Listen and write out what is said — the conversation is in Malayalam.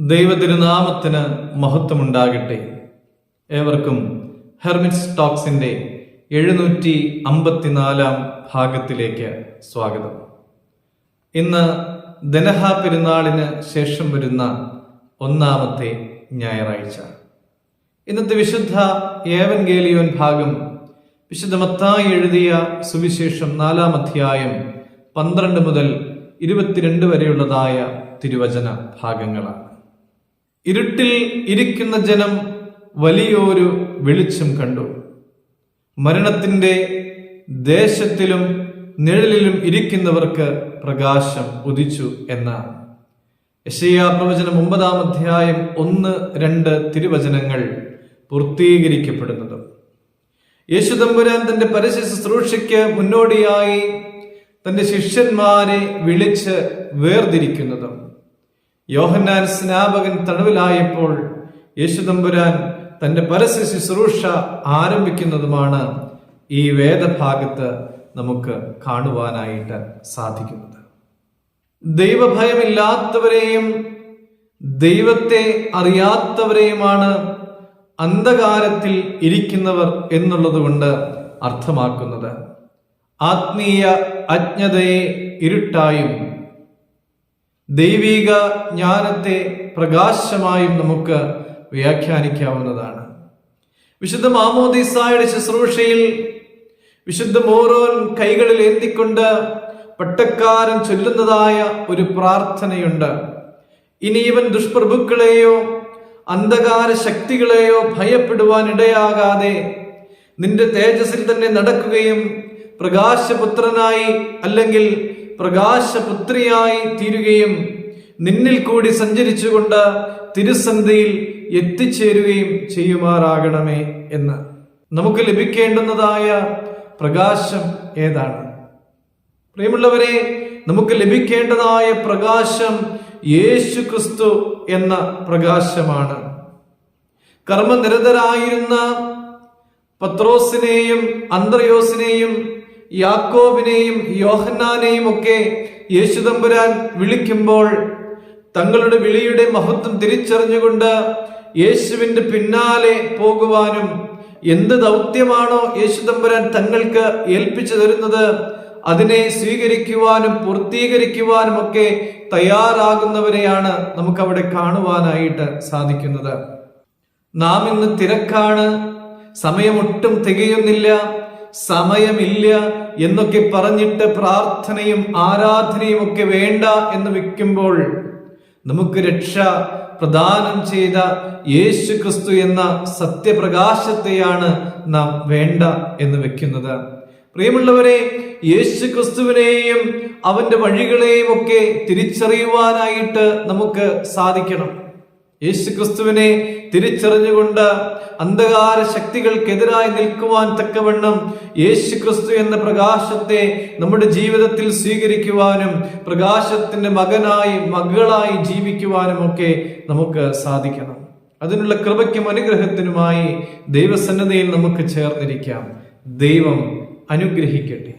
ദൈവതിരുനാമത്തിന് മഹത്വമുണ്ടാകട്ടെ. ഏവർക്കും ഹെർമിറ്റ്സ് ടോക്സിന്റെ എഴുന്നൂറ്റി അമ്പത്തിനാലാം ഭാഗത്തിലേക്ക് സ്വാഗതം. ഇന്ന് ദനഹ പെരുന്നാളിന് ശേഷം വരുന്ന ഒന്നാമത്തെ ഞായറാഴ്ച. ഇന്നത്തെ വിശുദ്ധ ഏവൻഗേലിയോൻ ഭാഗം വിശുദ്ധ മത്തായി എഴുതിയ സുവിശേഷം നാലാം അധ്യായം പന്ത്രണ്ട് മുതൽ ഇരുപത്തിരണ്ട് വരെയുള്ളതായ തിരുവചന ഭാഗങ്ങളാണ്. ഇരുട്ടിൽ ഇരിക്കുന്ന ജനം വലിയൊരു വെളിച്ചം കണ്ടു. മരണത്തിന്റെ ദേശത്തിലും നിഴലിലും ഇരിക്കുന്നവർക്ക് പ്രകാശം ഉദിച്ചു എന്ന യശയാ പ്രവചനം ഒമ്പതാം അധ്യായം ഒന്ന് രണ്ട് തിരുവചനങ്ങൾ പൂർത്തീകരിക്കപ്പെടുന്നതും. യേശുദമ്പുരാൻ തന്റെ പരസ്യ ശുശ്രൂഷയ്ക്ക് മുന്നോടിയായി തന്റെ ശിഷ്യന്മാരെ വിളിച്ച് വേർതിരിക്കുന്നതും യോഹന്നാൻ സ്നാപകൻ തടവിലായപ്പോൾ യേശുദമ്പുരാൻ തന്റെ പരസ്യ ശുശ്രൂഷ ആരംഭിക്കുന്നതുമാണ് ഈ വേദഭാഗത്ത് നമുക്ക് കാണുവാനായിട്ട് സാധിക്കുന്നത്. ദൈവഭയമില്ലാത്തവരെയും ദൈവത്തെ അറിയാത്തവരെയുമാണ് അന്ധകാരത്തിൽ ഇരിക്കുന്നവർ എന്നുള്ളത് കൊണ്ട് അർത്ഥമാക്കുന്നത്. ആത്മീയ അജ്ഞതയെ ഇരുട്ടായും ദൈവിക ജ്ഞാനത്തെ പ്രകാശമായും നമുക്ക് വ്യാഖ്യാനിക്കാവുന്നതാണ്. വിശുദ്ധ മാമോദിസായുടെ ശുശ്രൂഷയിൽ വിശുദ്ധ മോറോൻ കൈകളിൽ ഏന്തിക്കൊണ്ട് പട്ടക്കാരൻ ചൊല്ലുന്നതായ ഒരു പ്രാർത്ഥനയുണ്ട്. ഇനി ഇവൻ ദുഷ്പ്രഭുക്കളെയോ അന്ധകാര ശക്തികളെയോ ഭയപ്പെടുവാൻ ഇടയാകാതെ നിന്റെ തേജസ്സിൽ തന്നെ നടക്കുകയും പ്രകാശപുത്രനായി അല്ലെങ്കിൽ പ്രകാശപുത്രിയായി തീരുകയും നിന്നിൽ കൂടി സഞ്ചരിച്ചുകൊണ്ട് തിരുസന്ധിയിൽ എത്തിച്ചേരുകയും ചെയ്യുമാറാകണമേ എന്ന്. നമുക്ക് ലഭിക്കേണ്ടുന്നതായ പ്രകാശം ഏതാണ്? പ്രിയമുള്ളവരെ നമുക്ക് ലഭിക്കേണ്ടതായ പ്രകാശം യേശു ക്രിസ്തു എന്ന പ്രകാശമാണ്. കർമ്മനിരതരായിരുന്ന പത്രോസിനെയും അന്ത്രയോസിനെയും യാക്കോബിനെയും യോഹന്നാനെയും ഒക്കെ യേശുദമ്പുരാൻ വിളിക്കുമ്പോൾ തങ്ങളുടെ വിളിയുടെ മഹത്വം തിരിച്ചറിഞ്ഞുകൊണ്ട് യേശുവിന്റെ പിന്നാലെ പോകുവാനും എന്ത് ദൗത്യമാണോ യേശുദമ്പുരാൻ തങ്ങൾക്ക് ഏൽപ്പിച്ചു തരുന്നത് അതിനെ സ്വീകരിക്കുവാനും പൂർത്തീകരിക്കുവാനും ഒക്കെ തയ്യാറാകുന്നവരെയാണ് നമുക്കവിടെ കാണുവാനായിട്ട് സാധിക്കുന്നത്. നാം ഇന്ന് തിരക്കാണ് സമയമൊട്ടും തികയുന്നില്ല. സമയമില്ല എന്നൊക്കെ പറഞ്ഞിട്ട് പ്രാർത്ഥനയും ആരാധനയും ഒക്കെ വേണ്ട എന്ന് വെക്കുമ്പോൾ നമുക്ക് രക്ഷ പ്രദാനം ചെയ്ത യേശു ക്രിസ്തു എന്ന സത്യപ്രകാശത്തെയാണ് നാം വേണ്ട എന്ന് വെക്കുന്നത് പ്രിയമുള്ളവരെ യേശു ക്രിസ്തുവിനെയും അവന്റെ വഴികളെയും ഒക്കെ തിരിച്ചറിയുവാനായിട്ട് നമുക്ക് സാധിക്കണം. യേശു ക്രിസ്തുവിനെ തിരിച്ചറിഞ്ഞുകൊണ്ട് അന്ധകാര ശക്തികൾക്കെതിരായി നിൽക്കുവാൻ തക്കവണ്ണം യേശു ക്രിസ്തു എന്ന പ്രകാശത്തെ നമ്മുടെ ജീവിതത്തിൽ സ്വീകരിക്കുവാനും പ്രകാശത്തിന്റെ മകനായി മകളായി ജീവിക്കുവാനും ഒക്കെ നമുക്ക് സാധിക്കണം. അതിനുള്ള കൃപയ്ക്കും അനുഗ്രഹത്തിനുമായി ദൈവസന്നദ്ധയിൽ നമുക്ക് ചേർന്നിരിക്കാം. ദൈവം അനുഗ്രഹിക്കട്ടെ.